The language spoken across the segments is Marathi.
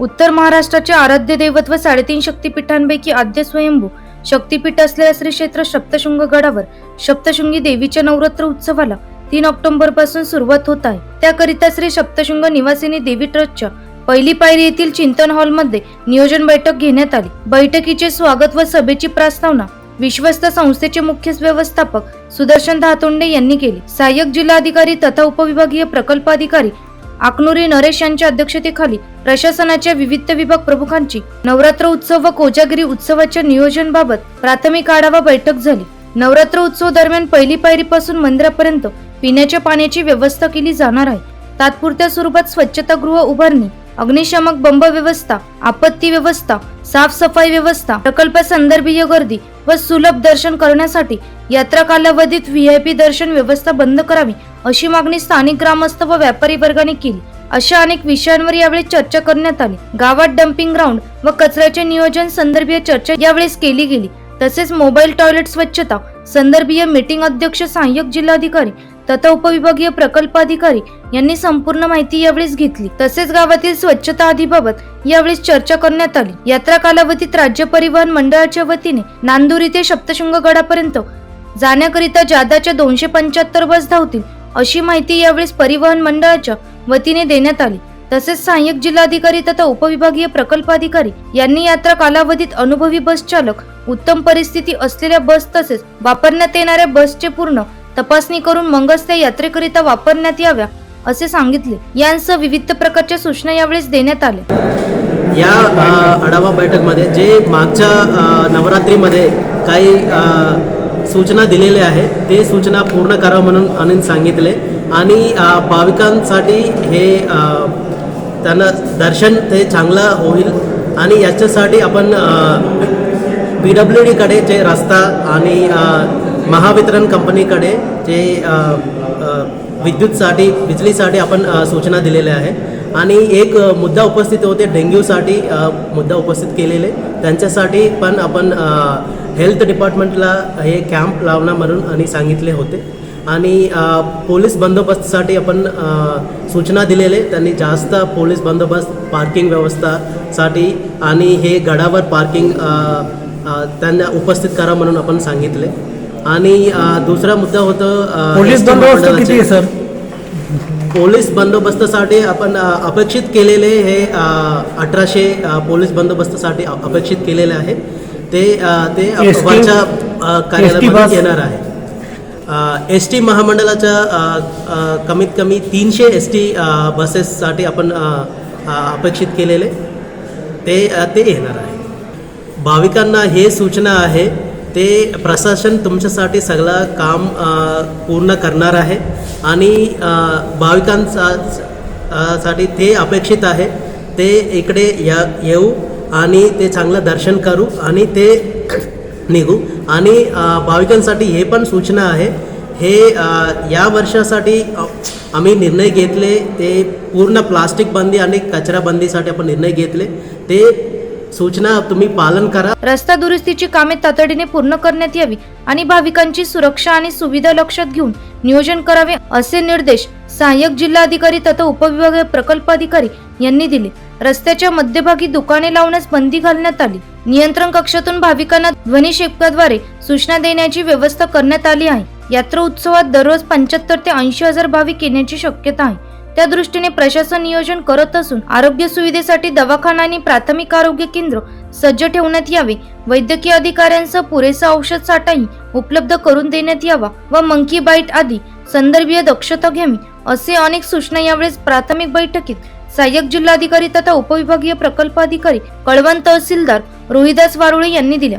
उत्तर महाराष्ट्राचे आराध्य दैवत व साडेतीन शक्तिपीठांपैकी आद्य स्वयंभू शक्तिपीठ असलेल्या श्री क्षेत्र सप्तशृंग गडावर सप्तशृंगी देवीच्या नवरात्र उत्सवाला तीन ऑक्टोबरपासून सुरुवात होत आहे. त्याकरिता श्री सप्तशृंग निवासिनी देवी ट्रस्टच्या पहिली पायरी येथील चिंतन हॉलमध्ये नियोजन बैठक घेण्यात आली. बैठकीचे स्वागत व सभेची प्रस्तावना विश्वस्त संस्थेचे मुख्य व्यवस्थापक सुदर्शन धातोंडे यांनी केली. सहाय्यक जिल्हाधिकारी तथा उपविभागीय प्रकल्प अधिकारी आकनुरी नरेश यांच्या अध्यक्षतेखाली प्रशासनाच्या विविध विभाग प्रमुखांची नवरात्र उत्सव व कोजागिरी उत्सवाच्या नियोजनाबाबत प्राथमिक आढावा बैठक झाली. नवरात्र उत्सव दरम्यान पहिली पायरीपासून मंदिरापर्यंत पिण्याच्या पाण्याची व्यवस्था केली जाणार आहे. तात्पुरत्या स्वरूपात स्वच्छतागृह उभारणी अग्निशामक बंब व्यवस्था आपत्ती व्यवस्था साफसफाई व्यवस्था प्रकल्प संदर्भीय गर्दी व सुलभ दर्शन करण्यासाठी यात्रा कालावधीत व्हीआयपी दर्शन व्यवस्था बंद करावी अशी मागणी स्थानिक ग्रामस्थ व व्यापारी वर्गाने केली. अशा अनेक विषयांवर यावेळी चर्चा करण्यात आली. गावात डम्पिंग ग्राउंड व कचऱ्याचे नियोजन संदर्भीय चर्चा यावेळेस केली गेली. तसेच मोबाईल टॉयलेट स्वच्छता संदर्भीय मीटिंग अध्यक्ष सहाय्यक जिल्हाधिकारी तथा उपविभागीय प्रकल्पाधिकारी यांनी संपूर्ण माहिती यावेळेस घेतली. तसेच गावातील स्वच्छता आधीबाबत यावेळेस चर्चा करण्यात आली. यात्रा कालावधीत राज्य परिवहन मंडळाच्या वतीने नांदुरी ते सप्तशृंग गडापर्यंत जाण्याकरिता जादाच्या दोनशे पंच्याहत्तर बस धावतील अशी माहिती यावेळेस परिवहन मंडळाच्या वतीने देण्यात आली. तसेच सहाय्यक जिल्हाधिकारी तथा उपविभागीय प्रकल्पाधिकारी यांनी यात्रा कालावधीत अनुभवी बस चालक उत्तम परिस्थिती असलेल्या बस तसेच वापरण्यात येणाऱ्या बसचे पूर्ण तपासणी करून मगच त्या यात्रेकरिता वापरण्यात याव्या असे सांगितले. यांसह विविध प्रकारच्या सूचना यावेळेस देण्यात आल्या. या आढावा बैठकमध्ये जे मागच्या नवरात्रीमध्ये काही सूचना दिलेल्या आहेत ते सूचना पूर्ण करा म्हणून आनंद सांगितले. आणि भाविकांसाठी हे त्यांना दर्शन ते चांगलं होईल. आणि याच्यासाठी आपण पी डब्ल्यू डीकडे जे रस्ता आणि महावितरण कंपनीकडे जे विद्युतसाठी बिजलीसाठी आपण सूचना दिलेल्या आहे आणि एक मुद्दा उपस्थित होते डेंग्यूसाठी मुद्दा उपस्थित केलेले. त्यांच्यासाठी पण आपण हेल्थ डिपार्टमेंटला हे कॅम्प लावणं म्हणून आणि सांगितले होते. आणि पोलीस बंदोबस्तसाठी आपण सूचना दिलेले. त्यांनी जास्त पोलीस बंदोबस्त पार्किंग व्यवस्थासाठी आणि हे गडावर पार्किंग त्यांना उपस्थित करा म्हणून आपण सांगितले. आणि दुसरा मुद्दा होतं पोलीस बंदोबस्त. किती आहे सर? पोलीस बंदोबस्तासाठी आपण अपेक्षित केलेले हे अठराशे पोलीस बंदोबस्तासाठी अपेक्षित केलेले आहे. ते ते वरच्या? कार्यालयामध्ये येणार आहे. एस टी महामंडळाच्या कमीत कमी तीनशे एस टी बसेससाठी आपण अपेक्षित केलेले. ते ते येणार आहे. भाविकांना हे सूचना आहे ते प्रशासन तुमच्यासाठी सगळं काम पूर्ण करणार आहे. आणि भाविकांचा साठी ते अपेक्षित आहे. ते इकडे या येऊ आणि ते चांगलं दर्शन करू आणि ते निघू. आणि भाविकांसाठी हे पण सूचना आहे. हे या वर्षासाठी आम्ही निर्णय घेतले. ते पूर्ण प्लास्टिक बंदी आणि कचरा बंदीसाठी आपण निर्णय घेतले. ते सूचना तुम्ही पालन करा. रस्ता दुरुस्तीची कामे तातडीने पूर्ण करण्यात यावी आणि भाविकांची सुरक्षा आणि सुविधा लक्षात घेऊन नियोजन करावे असे निर्देश सहाय्यक जिल्हाधिकारी तथा उपविभागीय प्रकल्पाधिकारी यांनी दिले. रस्त्याच्या मध्यभागी दुकाने लावण्यास बंदी घालण्यात आली. नियंत्रण कक्षातून भाविकांना ध्वनी शेपकाद्वारे सूचना देण्याची व्यवस्था करण्यात आली आहे. यात्रा उत्सवात दररोज पंच्याहत्तर ते ऐंशी हजार भाविक येण्याची शक्यता आहे. त्या दृष्टीने प्रशासन नियोजन करत असून आरोग्य सुविधेसाठी दवाखाना आणि प्राथमिक आरोग्य केंद्र सज्ज ठेवण्यात यावे. वैद्यकीय अधिकाऱ्यांसह पुरेसा औषध साठाही उपलब्ध करून देण्यात यावा व मंकी बाईट आदी संदर्भीय दक्षता घ्यावी असे अनेक सूचना यावेळेस प्राथमिक बैठकीत सहाय्यक जिल्हाधिकारी तथा उपविभागीय प्रकल्प अधिकारी कळवण तहसीलदार रोहिदास वारुळे यांनी दिल्या.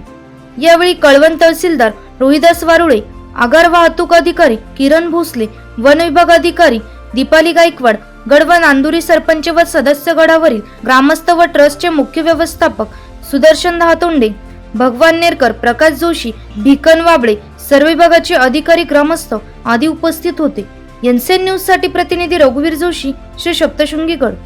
यावेळी कळवण तहसीलदार रोहिदास वारुळे आगार वाहतूक अधिकारी किरण भोसले वन विभाग अधिकारी दीपाली गायकवाड गड व नांदुरी सरपंच व सदस्य गडावरील ग्रामस्थ व ट्रस्टचे मुख्य व्यवस्थापक सुदर्शन धातोंडे भगवान नेरकर प्रकाश जोशी भिकन वाबळे सर्व विभागाचे अधिकारी ग्रामस्थ आदी उपस्थित होते. एनसेन न्यूजसाठी प्रतिनिधी रघुवीर जोशी श्री सप्तशृंगी गड